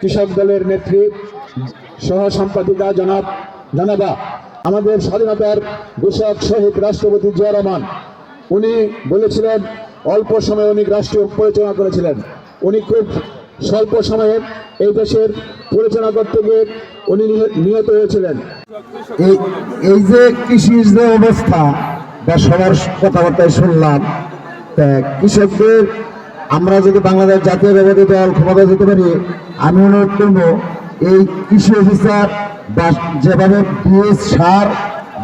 কৃষক দলের নেত্রী, সহ সম্পাদিকা জনাব জনাবা, আমাদের স্বাধীনতার ঘোষক শহীদ রাষ্ট্রপতি জিয়া রহমান, উনি বলেছিলেন, অল্প সময়ে উনি রাষ্ট্র পরিচালনা করেছিলেন। উনি খুব স্বল্প সময়ে এই দেশের পরিচালনা করতে গিয়ে উনি নিহ- নিহত হয়েছিলেন। এই যে কৃষির যে অবস্থা, বা সবার কথাবার্তায় শুনলাম কৃষকদের আমরা যদি বাংলাদেশ জাতীয় জাতীয়তাবাদী দল ক্ষমতা যেতে পারি, আমি অনুরোধ করব, এই কৃষি অফিসার বা যেভাবে বীজ সার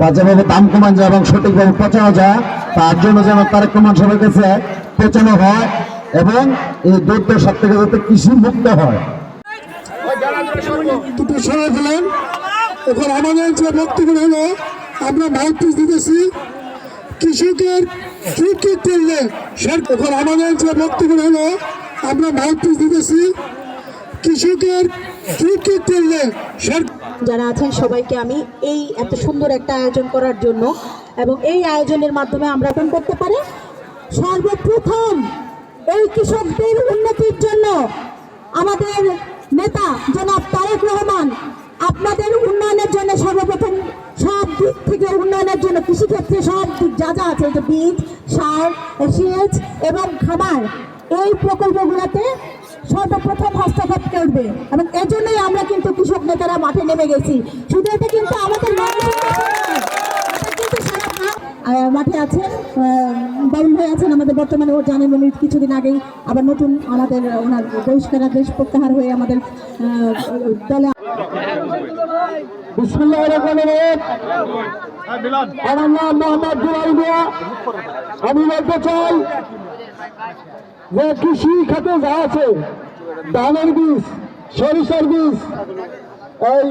বা যেভাবে দাম কমান যায় এবং সঠিকভাবে পচানো যায়, তার জন্য যেন তারেক রহমান সবার কাছে পচানো হয় এবং এই দরিদ্র সাত থেকে যাতে কৃষি মুক্ত হয় আমাদের যে বক্তব্য হলো, আমরা মাউথপিস দিতেছি। কৃষকের কি কি করলে এখন আমাদের যে বক্তব্য হলো, আমরা মাউথপিস দিতেছি কৃষকের কি কি করলে যারা আছেন সবাইকে আমি এই এত সুন্দর একটা আয়োজন করার জন্য এবং এই আয়োজনের মাধ্যমে আমরা এখন করতে পারি। সর্বপ্রথম এই কৃষকদের উন্নতির জন্য আমাদের নেতা জনাব তারেক রহমান থেকে উন্নয়নের জন্য কৃষিক্ষেত্রে সব যা যা আছে যে বীজ, সার, সেচ এবং খামার, এই প্রকল্পগুলোতে সর্বপ্রথম হস্তক্ষেপ করবে এবং এজন্যই আমরা কিন্তু কৃষক নেতারা মাঠে নেমে গেছি। শুধু এটা কিন্তু আমাদের মাঠে আছেন বাবুল ভাই আছেন আমাদের বর্তমানে, ও জানেন উনি কিছুদিন আগেই আবার নতুন আমাদের, ওনার বহিষ্কার আদেশ প্রত্যাহার হয়ে আমাদের দলে বিসমুল্লাহ আমার নাম মোহাম্মদ দুলাল মিয়া। আমি বলতে চাই যে কৃষি খাতে যা আছে, ধানের বীজ, সরিষার বীজ, এই